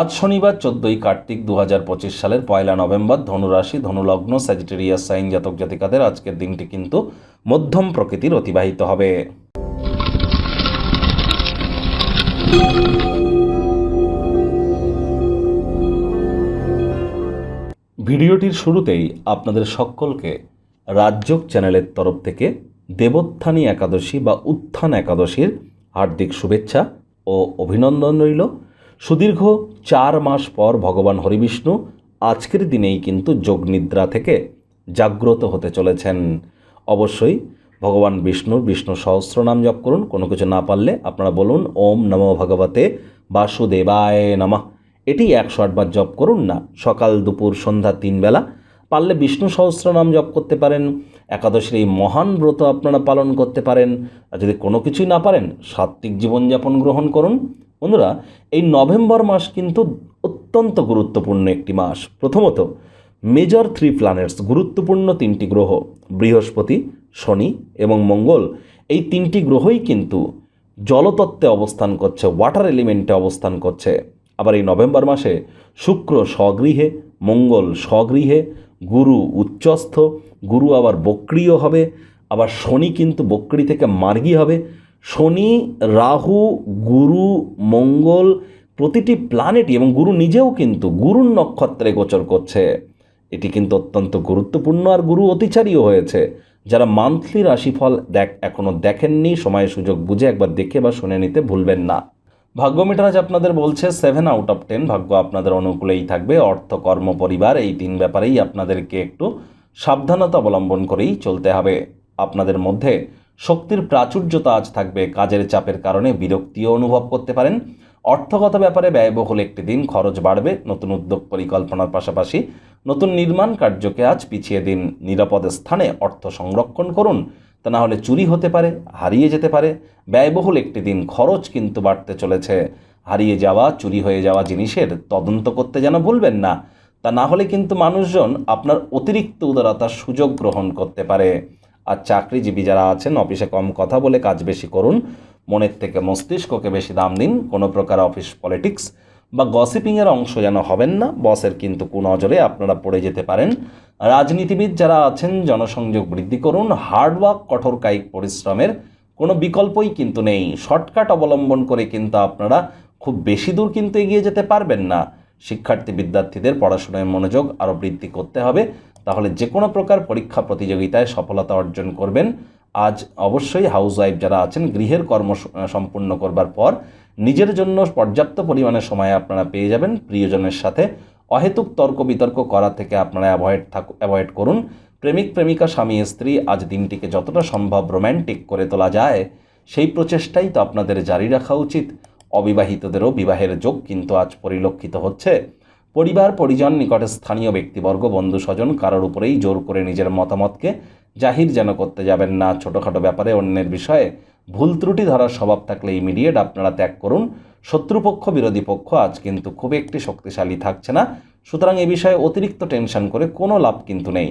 আজ শনিবার চোদ্দই কার্তিক দু হাজার পঁচিশ সালের পয়লা নভেম্বর ধনুরাশি, ধনুলগ্ন স্যাজিটেরিয়াস সাইন জাতক জাতিকাদের আজকের দিনটি কিন্তু মধ্যম প্রকৃতির অতিবাহিত হবে। ভিডিওটির শুরুতেই আপনাদের সকলকে রাজযোগ চ্যানেলের তরফ থেকে দেবোত্থানী একাদশী বা উত্থান একাদশীর হার্দিক শুভেচ্ছা ও অভিনন্দন রইল। সুদীর্ঘ চার মাস পর ভগবান হরিবিষ্ণু আজকের দিনেই কিন্তু যোগনিদ্রা থেকে জাগ্রত হতে চলেছেন। অবশ্যই ভগবান বিষ্ণুর বিষ্ণু সহস্র নাম জপ করুন, কোনো কিছু না পারলে আপনারা বলুন, ওম নমো ভগবতে বাসুদেবায় নমঃ। এটি একশো আটবার জপ করুন না, সকাল, দুপুর, সন্ধ্যা তিনবেলা পারলে বিষ্ণু সহস্র নাম জপ করতে পারেন, একাদশীর এই মহান ব্রত আপনারা পালন করতে পারেন। আর যদি কোনো কিছুই না পারেন, সাত্ত্বিক জীবনযাপন গ্রহণ করুন। বন্ধুরা, এই নভেম্বর মাস কিন্তু অত্যন্ত গুরুত্বপূর্ণ একটি মাস। প্রথমত মেজর থ্রি প্ল্যানেটস গুরুত্বপূর্ণ তিনটি গ্রহ, বৃহস্পতি, শনি এবং মঙ্গল। এই তিনটি গ্রহই কিন্তু জলতত্ত্বে অবস্থান করছে ওয়াটার এলিমেন্টে অবস্থান করছে। আবার এই নভেম্বর মাসে শুক্র স্বগৃহে, মঙ্গল স্বগৃহে, গুরু উচ্চস্থ, গুরু আবার বক্রিয় হবে, আবার শনি কিন্তু বক্রি থেকে মার্গী হবে। শনি, রাহু, গুরু, মঙ্গল প্রতিটি প্ল্যানেটই এবং গুরু নিজেও কিন্তু গুরুর নক্ষত্রে গোচর করছে। এটি কিন্তু অত্যন্ত গুরুত্বপূর্ণ আর গুরু অতিচারীও হয়েছে। যারা মান্থলি রাশিফল দেখ এখনও দেখেননি, সময় সুযোগ বুঝে একবার দেখে বা শুনে নিতে ভুলবেন না। ভাগ্য মিটার আজ আপনাদের বলছে সেভেন আউট অফ টেন ভাগ্য আপনাদের অনুকূলেই থাকবে। অর্থ, কর্ম, পরিবার এই তিন ব্যাপারেই আপনাদেরকে একটু সাবধানতা অবলম্বন করেই চলতে হবে। আপনাদের মধ্যে শক্তির প্রাচুর্যতা আজ থাকবে। কাজের চাপের কারণে বিরক্তিও অনুভব করতে পারেন। অর্থগত ব্যাপারে ব্যয়বহুল একটি দিন, খরচ বাড়বে। নতুন উদ্যোগ পরিকল্পনার পাশাপাশি নতুন নির্মাণ কার্যকে আজ পিছিয়ে দিন। নিরাপদ স্থানে অর্থ সংরক্ষণ করুন। তা না হলে চুরি হতে পারে, হারিয়ে যেতে পারে। ব্যয়বহুল একটি দিন, খরচ কিন্তু বাড়তে চলেছে। হারিয়ে যাওয়া, চুরি হয়ে যাওয়া জিনিসের তদন্ত করতে যেন ভুলবেন না। তা না হলে কিন্তু মানুষজন আপনার অতিরিক্ত উদারতার সুযোগ গ্রহণ করতে পারে। আর চাকরিজীবী যারা আছেন, অফিসে কম কথা বলে কাজ বেশি করুন। মনের থেকে মস্তিষ্ককে বেশি দাম দিন। কোনো প্রকার অফিস পলিটিক্স বা গসিপিংয়ের অংশ যেন হবেন না। বসের কিন্তু কোন কুনজরে আপনারা পড়ে যেতে পারেন। রাজনীতিবিদ যারা আছেন, জনসংযোগ বৃদ্ধি করুন। হার্ডওয়ার্ক, কঠোর কায়িক পরিশ্রমের কোনো বিকল্পই কিন্তু নেই। শর্টকাট অবলম্বন করে কিন্তু আপনারা খুব বেশি দূর কিন্তু এগিয়ে যেতে পারবেন না। শিক্ষার্থী বিদ্যার্থীদের পড়াশোনায় মনোযোগ আরও বৃদ্ধি করতে হবে। তাহলে যে কোনো প্রকার পরীক্ষা প্রতিযোগিতায় সফলতা অর্জন করবেন। আজ অবশ্যই হাউসওয়াইফ যারা আছেন, গৃহের কর্ম সম্পূর্ণ করবার পর নিজের জন্য পর্যাপ্ত পরিমাণে সময় আপনারা পেয়ে যাবেন প্রিয়জনের সাথে। অহেতুক তর্ক বিতর্ক করা থেকে আপনারা অ্যাভয়েড থাক অ্যাভয়েড করুন। প্রেমিক, প্রেমিকা, স্বামী, স্ত্রী, আজ দিনটিকে যতটা সম্ভব রোম্যান্টিক করে তোলা যায়, সেই প্রচেষ্টাই তো আপনাদের জারি রাখা উচিত। অবিবাহিতদেরও বিবাহের যোগ কিন্তু আজ পরিলক্ষিত হচ্ছে। পরিবার, পরিজন, নিকটে স্থানীয় ব্যক্তিবর্গ, বন্ধু, স্বজন কারোর উপরেই জোর করে নিজের মতামতকে জাহির যেন করতে যাবেন না। ছোটোখাটো ব্যাপারে অন্যের বিষয়ে ভুল ত্রুটি ধরার স্বভাব থাকলে ইমিডিয়েট আপনারা ত্যাগ করুন। শত্রুপক্ষ, বিরোধী পক্ষ আজ কিন্তু খুব একটি শক্তিশালী থাকছে না। সুতরাং এ বিষয়ে অতিরিক্ত টেনশন করে কোনো লাভ কিন্তু নেই।